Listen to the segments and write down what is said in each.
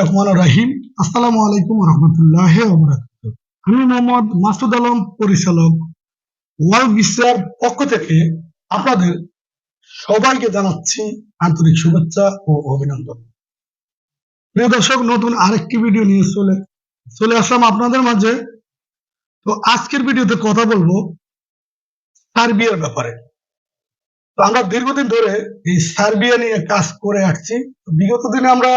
রহমানির রহিম। আসসালামু আলাইকুম রহমতুল্লাহ আমি মোহাম্মদ মাসুদ আলম, পরিচালক ওয়ার্ল্ড বিশ্বের পক্ষ থেকে আপনাদের সবাইকে জানাচ্ছি আন্তরিক শুভেচ্ছা ও অভিনন্দন। প্রিয় দর্শক, নতুন আরেকটি ভিডিও নিয়ে চলে চলে আসলাম আপনাদের মাঝে। তো আজকের ভিডিওতে কথা বলব সার্বিয়ার ব্যাপারে। তো আমরা দীর্ঘদিন ধরে এই সার্বিয়া নিয়ে কাজ করে আসছি। বিগত দিনে আমরা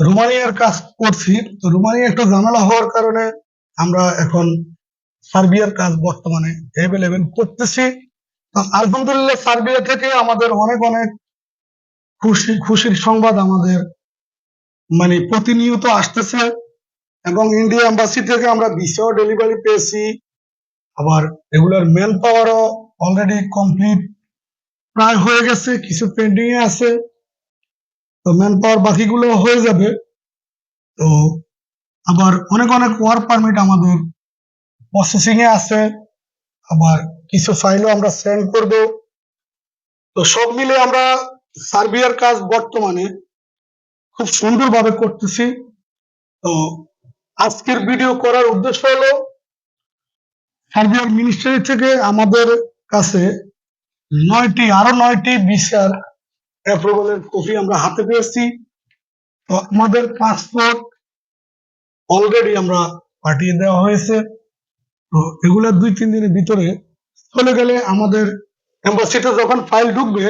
রোমানিয়ার কাজ করছি। তো রোমানিয়া একটা ঝামেলা হওয়ার কারণে আমরা এখন সার্বিয়ার কাজ বর্তমানে অ্যাভেলেবেল করতেছি। আলহামদুলিল্লাহ সার্বিয়া থেকে আমাদের অনেক অনেক খুশি, খুশির সংবাদ আমাদের মানে প্রতিনিয়ত আসতেছে এবং ইন্ডিয়া এম্বাসি থেকে আমরা ভিসাও ডেলিভারি পেয়েছি। আবার রেগুলার ম্যান পাওয়ারও অলরেডি কমপ্লিট প্রায় হয়ে গেছে, কিছু পেন্ডিং এ আছে। তো ম্যান পাওয়ার বাকিগুলো হয়ে যাবে। তো আবার অনেক অনেক ওয়ার্ক পারমিট আমাদের প্রসেসিং এ আছে। আবার কিছু ফাইলও আমরা সেন্ড করব। তো সব মিলে আমরা সার্বিয়ার কাজ বর্তমানে খুব সুন্দরভাবে করতেছি। তো আজকের ভিডিও করার উদ্দেশ্য হলো সার্বিয়ার মিনিস্ট্রি থেকে আমাদের কাছে নয়টি, আরও নয়টি ভিসার অ্যাপ্রুভালের কপি আমরা হাতে পেয়েছি। তো আমাদের পাসপোর্ট অলরেডি আমরা পাঠিয়ে দেওয়া হয়েছে। তো এগুলা দুই, তিন দিনের ভিতরে চলে গেলে আমাদের এম্বাসিতে যখন ফাইল ঢুকবে,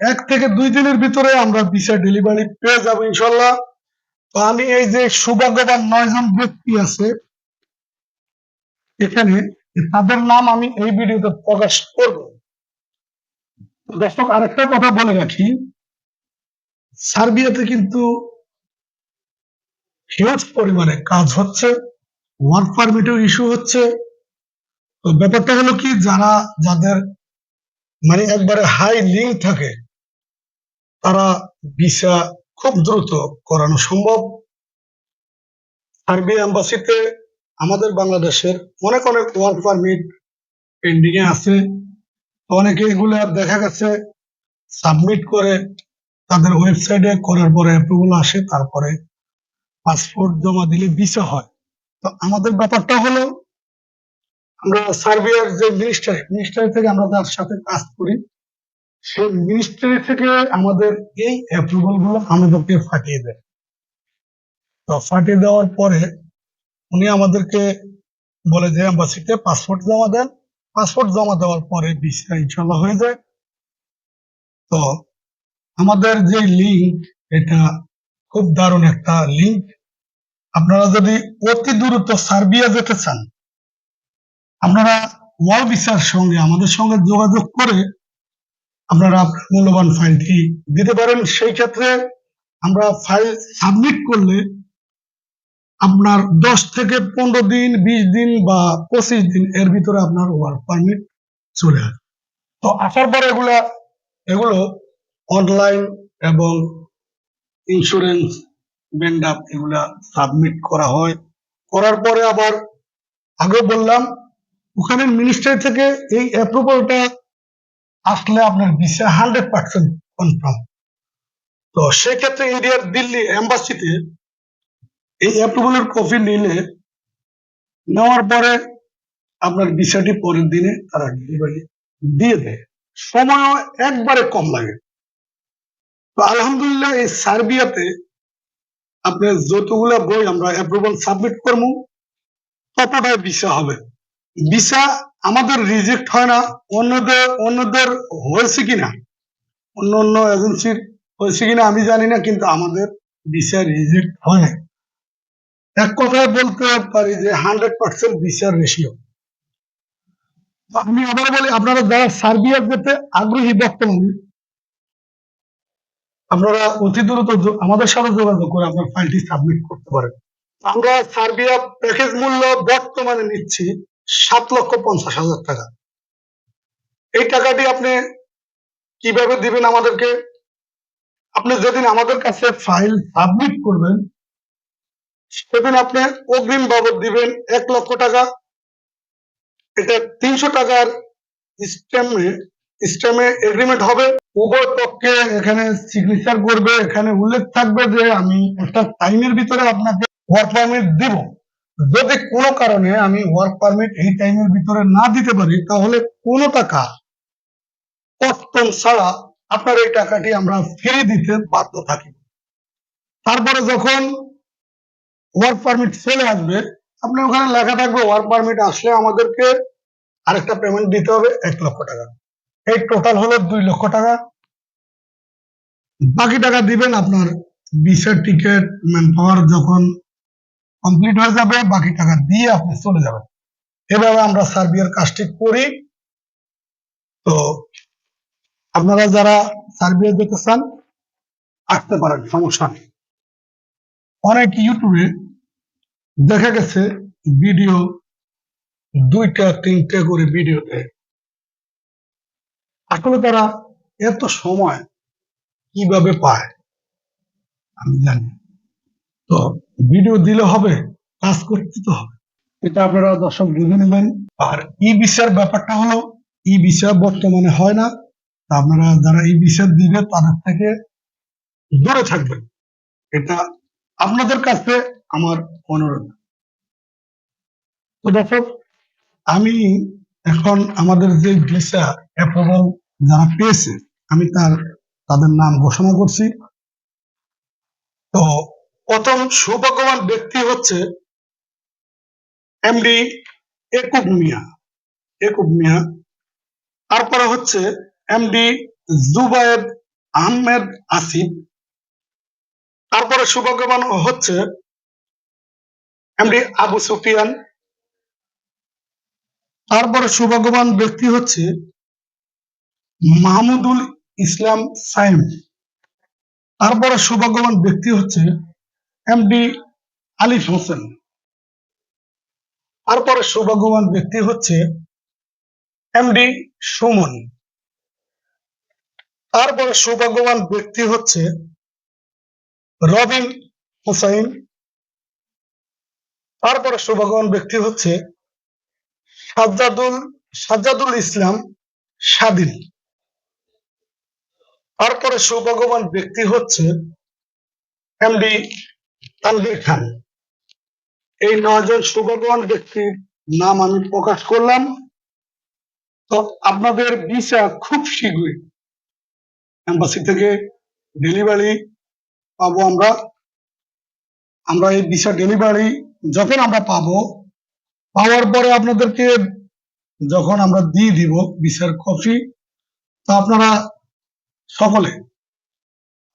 এক থেকে দুই দিনের ভিতরে আমরা ভিসা ডেলিভারি পেয়ে যাব ইনশাল্লাহ। তো আমি এই যে সৌভাগ্যবান নয়জন ব্যক্তি আছে, এখানে তাদের নাম আমি এই ভিডিওতে প্রকাশ করব। দর্শক, আরেকটা কথা বলে রাখি। সার্বিয়াতে কিন্তু হিউজ পরিমাণে কাজ হচ্ছে ওয়ার্ক পারমিটের ইস্যু হচ্ছে। তো ব্যাপারটা হলো কি, যারা, যাদের মানে একবারে হাই লিঙ্ক থাকে, তারা ভিসা খুব দ্রুত করানো সম্ভব। সার্বিয়া এম্বাসিতে আমাদের বাংলাদেশের অনেক অনেক ওয়ার্ক পারমিট পেন্ডিং এ আছে। অনেকে এগুলো দেখা গেছে সাবমিট করে তাদের ওয়েবসাইটে করার পরে অ্যাপ্রুভাল আসে, তারপরে পাসপোর্ট জমা দিলে ভিসা হয়। তো আমাদের ব্যাপারটা হলো, আমরা সার্বিয়ার যে মিনিস্টারি মিনিস্টারি থেকে আমরা তার সাথে কাজ করি সেই মিনিস্ট্রি থেকে আমাদের এই অ্যাপ্রুভালগুলো আমাদেরকে ফাটিয়ে দেয়। তো ফাটিয়ে দেওয়ার পরে উনি আমাদেরকে বলে যে অ্যাম্বাসিতে পাসপোর্ট জমা দেন পাসপোর্ট জমা দেওয়ার পরে ভিসা ইনশাল্লাহ হয়ে যায়। তো আমাদের যে লিঙ্ক এটা খুব দারুণ একটা লিঙ্ক আপনারা যদি অতি দ্রুত সার্বিয়া যেতে চান, আপনারা ওয়াল ভিসার সঙ্গে আমাদের সঙ্গে যোগাযোগ করে আপনারা আপনার মূল্যবান ফাইলটি দিতে পারেন। সেই ক্ষেত্রে আমরা ফাইল সাবমিট করলে আপনার দশ থেকে পনেরো দিন, বিশ দিন বা পঁচিশ দিন এর ভিতরে আপনার ওয়ার্ক পারমিট চলে আসবে। তো আসার পরে এগুলা, এগুলো অনলাইন এবং ইন্স্যুরেন্স বেন্ডাপ এগুলা সাবমিট করা হয়। করার পরে আবার আগে বললাম, ওখানে মিনিস্ট্রি থেকে এই অ্যাপ্রুভালটা আসলে আপনার ভিসা হান্ড্রেড পার্সেন্ট কনফার্ম তো সেক্ষেত্রে ইন্ডিয়ার দিল্লি এম্বাসিতে এই অ্যাপ্রুভালের কপি নিলে, নেওয়ার পরে আপনার ভিসাটি পরের দিনে তারা ডেলিভারি দিয়ে দেয়। সময়ও একবারে কম লাগে। তো আলহামদুলিল্লাহ এই সার্বিয়াতে আপনার যতগুলা বই আমরা অ্যাপ্রুভাল সাবমিট করব, ততটাই ভিসা হবে। ভিসা আমাদের রিজেক্ট হয় না, অন্যদের অন্যদের হয়েছে কিনা, অন্য অন্য এজেন্সির হয়েছে কিনা আমি জানি না, কিন্তু আমাদের ভিসা রিজেক্ট হয় না এক কথায় বলতে পারি যে হান্ড্রেড পার্সেন্ট ভিসার রেশিও। আমি আবার বলি, আপনারা যারা সার্বিয়া যেতে আগ্রহী বর্তমানে, আপনারা অতি দ্রুত আমাদের সাথে যোগাযোগ করে আপনার ফাইলটি সাবমিট করতে পারেন। আমরা সার্বিয়া প্যাকেজ মূল্য বর্তমানে নিচ্ছি সাত লক্ষ পঞ্চাশ হাজার টাকা। এই টাকাটি আপনি কীভাবে দিবেন আমাদেরকে? আপনি যেদিন আমাদের কাছে ফাইল সাবমিট করবেন সেদিন আপনি অগ্রিম বাবদ দিবেন এক লক্ষ টাকা। এটা তিনশো টাকার স্ট্যাম্পে এগ্রিমেন্ট হবে। উভয় পক্ষে এখানে সিগনেচার করবে। এখানে উল্লেখ থাকবে যে আমি একটা টাইমের ভিতরে আপনাকে ওয়ার্ক পারমিট দিব। যদি কোনো কারণে আমি ওয়ার্ক পারমিট এই টাইমের ভিতরে না দিতে পারি, তাহলে কোনো টাকা কষ্টম ছাড়া আপনার এই টাকাটি আমরা ফিরে দিতে বাধ্য থাকি। তারপরে যখন ওয়ার্ক পারমিট চলে আসবে আপনি ওখানে লেখা থাকবে ওয়ার্ক পারমিট আসলে আমাদেরকে আরেকটা পেমেন্ট দিতে হবে এক লক্ষ টাকা। এই টোটাল হলো দুই লক্ষ টাকা। বাকি টাকা দিবেন আপনার বিশের টিকিট ম্যান পাওয়ার যখন কমপ্লিট হয়ে যাবে, বাকি টাকা দিয়ে আপনি চলে যাবেন। এভাবে আমরা সার্বিয়ার কাজটি করি। তো আপনারা যারা সার্বিয়া যেতে চান, আসতে পারেন, সমস্যা নেই। অনেক ইউটিউবে দেখা গেছে ভিডিও দুইটা, তিনটে করে ভিডিও দেয় আসলে তারা এত সময় কীভাবে পায়, আমি জানি। তো ভিডিও দিলে হবে, কাজ করতে তো হবে। এটা আপনারা দর্শক বুঝে নেবেন। আর ই বিষয়ের ব্যাপারটা হলো, ই বিষয় বর্তমানে হয় না। আপনারা যারা এই বিষয় দিবে, তাদের থেকে দূরে থাকবেন। এটা আপনাদের কাছে আমার অনুরোধ। তো দর্শক আমি এখন আমাদের যে ভিসা অ্যাপ্রুভাল যারা পেয়েছে আমি তার তাদের নাম ঘোষণা করছি। তো প্রথম সৌভাগ্যবান ব্যক্তি হচ্ছে এমডি একুব মিয়া। একুব মিয়া। তারপরে হচ্ছে এমডি জুবায়েদ আহমেদ আসিফ। তারপরে সৌভাগ্যবান হচ্ছে এমডি আবু সুফিয়ান। তারপরে সৌভাগ্যবান ব্যক্তি হচ্ছে মাহমুদুল ইসলাম সাইম। তারপরে সৌভাগ্যবান ব্যক্তি হচ্ছে এমডি আলিফ হোসেন। তারপরে সৌভাগ্যবান ব্যক্তি হচ্ছে এমডি সুমন। তারপরে সৌভাগ্যবান ব্যক্তি হচ্ছে রবিন হুসাইন। তারপরে সৌভাগ্যবান ব্যক্তি হচ্ছে সাজ্জাদুল সাজ্জাদুল ইসলাম স্বাধীন। তারপরে সৌভাগ্যবান ব্যক্তি হচ্ছে এমডি তানভীর খান। এই নয়জন সৌভাগ্যবান ব্যক্তির নাম আমি প্রকাশ করলাম। তো আপনাদের ভিসা খুব শীঘ্রই এম্বাসি থেকে ডেলিভারি পাবো আমরা। আমরা এই ভিসা ডেলিভারি যখন আমরা পাবো, পাওয়ার পরে আপনাদেরকে যখন আমরা দিয়ে দিব ভিসার কপি, তো আপনারা সকলে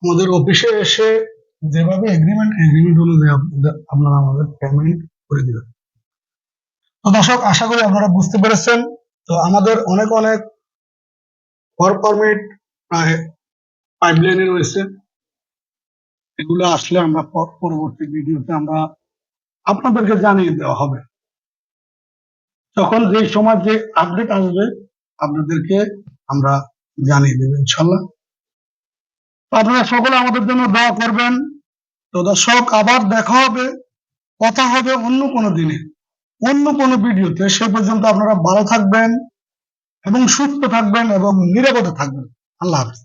আমাদের অফিসে এসে যেভাবে এগ্রিমেন্ট এগ্রিমেন্ট অনুযায়ী আপনারা আমাদের পেমেন্ট করে দিবেন। তো দর্শক, আশা করি আপনারা বুঝতে পেরেছেন। তো আমাদের অনেক অনেক ওয়ার্ক পারমিট প্রায় পাইপলাইনে রয়েছে। এগুলো আসলে আমরা পর- পরবর্তী ভিডিওতে আমরা আপনাদেরকে জানিয়ে দেওয়া হবে। তখন যে সময় যে আপডেট আসবে, আপনাদেরকে আমরা জানিয়ে দেব ইনশাল্লাহ আপনারা সকলে আমাদের জন্য দোয়া করবেন। তো দর্শক, আবার দেখা হবে, কথা হবে অন্য কোনো দিনে। অন্য কোনো ভিডিওতে। সে পর্যন্ত আপনারা ভালো থাকবেন এবং সুস্থ থাকবেন এবং নিরাপদে থাকবেন। আল্লাহ হাফিজ।